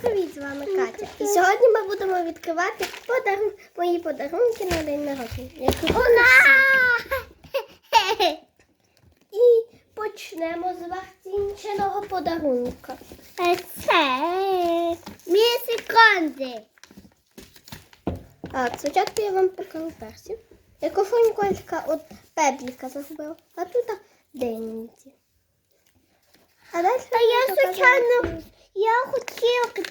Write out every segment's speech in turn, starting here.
привіт! З вами Катя. І сьогодні ми будемо відкривати подарун... мої подарунки на день народження. І почнемо з вахтінченого подарунка. Це дві секунди. Спочатку я вам покажу персів. Яку фоньколька от пебліка загубила, а тут денці. А далі А я случайно- вам- Я хотіла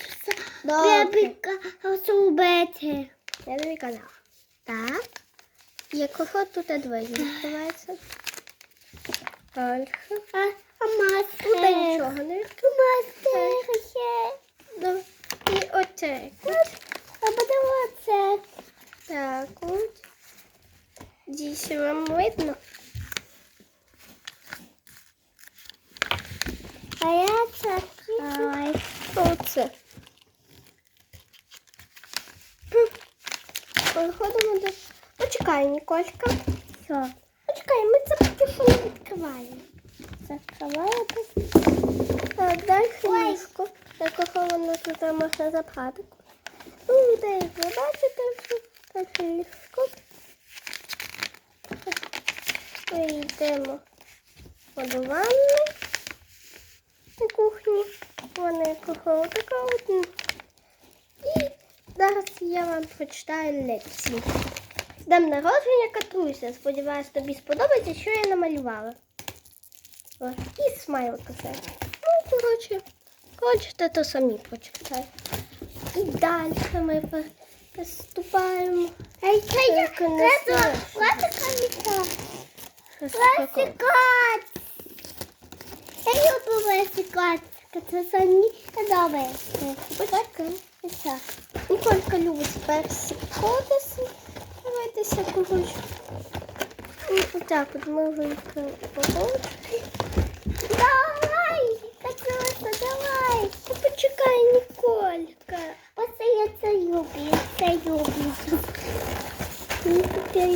зробити. Я тобі казала. Так. Якого тут двері відкривається? Далі. А, а Тут нічого не відкривається. Мастер ще. Ну, І оце. А подивіться. Так, от. Дійсно вам видно. А я це. Ай, оце. Хм. Переходимо до... Почекай, Ніколька. Що? Почекай, ми це поки що не відкриваємо. Закриваєте? Так, дай хлібку. Такого воно тут можна запхати. Ну, де ви бачите, що так хлібку. Вийдемо до ванни на кухні. Вона якого така от. І зараз я вам прочитаю лекцію. З днем народження Катруся. Сподіваюсь, тобі сподобається, що я намалювала. Ось, і смайлик оце. Ну, коротше, хочете, то самі прочитайте. І далі ми приступаємо. Ей, це я. Так, у нас Це є. Ласика Розпаковка. Ласикат. Я люблю ласикат. Це самі подобається. Почекай. Все. Ніколька любить персик кодеси. Давайтеся когось. І отак от ми виконуємо. Давай, Катюша, давай. Та Почекай, Ніколька. Оце я це люблю, це люблю. Ну, таке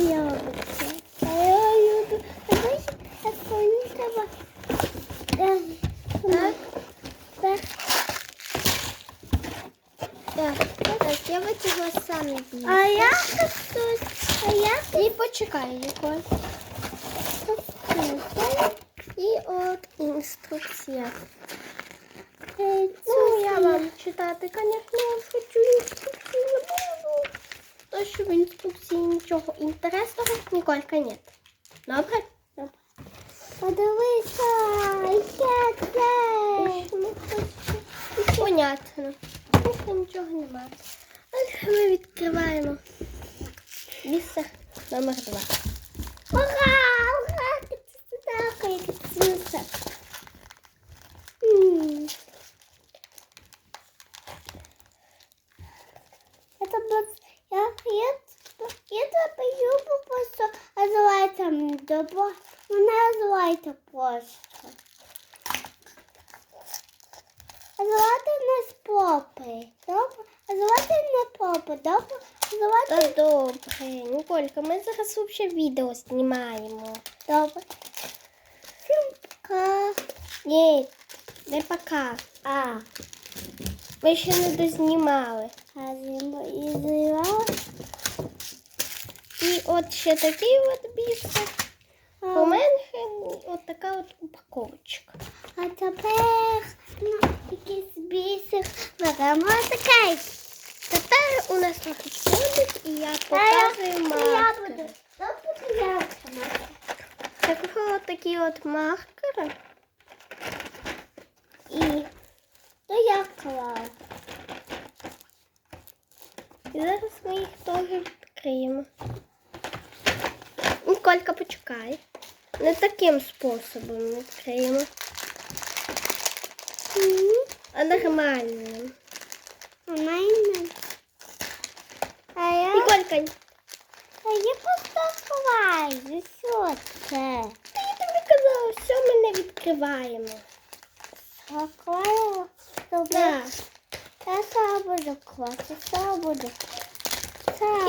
Я витягла сам її. А я Катюш, а я І почекай, Ніколь. І от інструкція. Ну, я вам читати, звісно, хочу інструкцію не буду. То, що в інструкції нічого інтересного, Ніколька ні. Добре? Добре. Подивися, як це. Ну, Понятно. Більше нічого немає. Далі ми відкриваємо місце номер два. Ура, ура, Катюша, Катюша. М, Это вот я я я тебе люблю просто називається добро. Вона називається просто. Називати не з попи. Добре? Називати не попи. Добре? Називати Та добре. Ніколька, ми зараз взагалі відео знімаємо. добре. Всім пока. Ні, не пока. А, Ми ще не дознімали. а зима і от ще такий от бісер. Поменше от така от упаковочка. А тепер ну, бісер беремо такий. Тепер у нас виходить і я Та я- показую Я маркери. буду. Я буду я сама. Такого от такі от маркери. І то я клав. І зараз ми їх теж відкриємо. Ніколька, почекай. Не таким способом відкриємо, а нормальним. У мене. А я, Ніколька, а я просто ховаю. Що це? я тобі казала, все ми не відкриваємо. Заклаю. Добре. Я сам буду класти. Сам буду.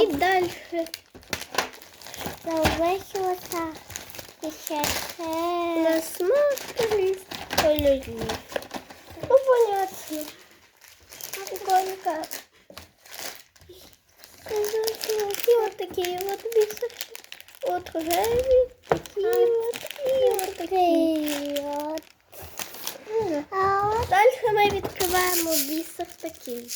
І далі. Що ще це. маркери з кольорів. Ну, понятно. Приколька. І от такі от бісерки. От рожеві, такі от, і от такі. От. Ну, А от Далі ми відкриваємо бісер такий.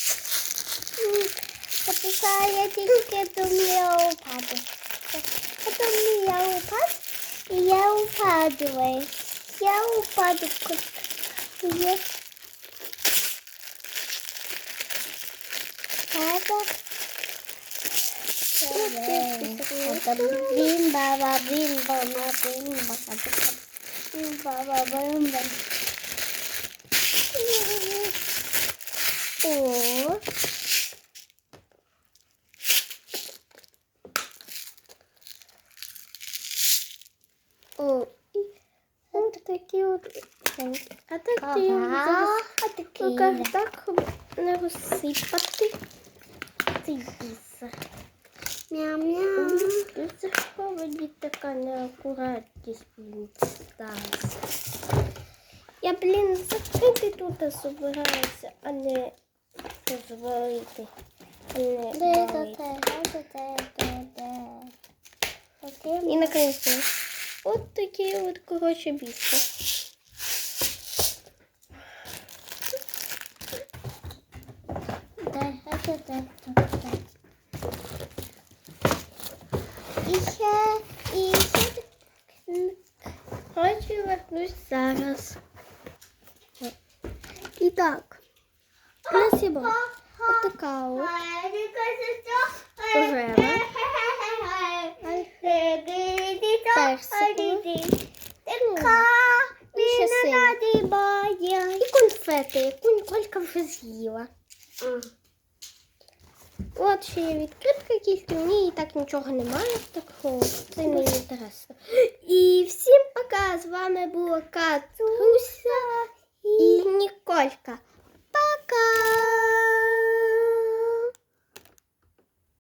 Пока я тільки думаю упаду. Потім я упаду, і я упаду. Я упаду. Я... Пада. Бім баба бім баба бім баба бім баба бім баба. О. О. І от такі. А так ти Ага, зараз отакий. Рука так не розсипати. Бісер. Мяу-мяу. Це справді така неакуратність, блін, сталася. Я, блін, закрити тут собираюся, а не розвалити. А не Де валити. це? Де це? Де де? Окей. І наконец-то от такі от, коротше, бісер. Де де? Де? І ще, і ще Коротше, вернусь зараз. І так, була отака от рожева. Така І ще синя. І конфети, яку вже з'їла. От ще є відкритка якісь, в ній і так нічого немає. так це не інтересно. І всім пока! З вами була Катруся і Ніколька. Пока!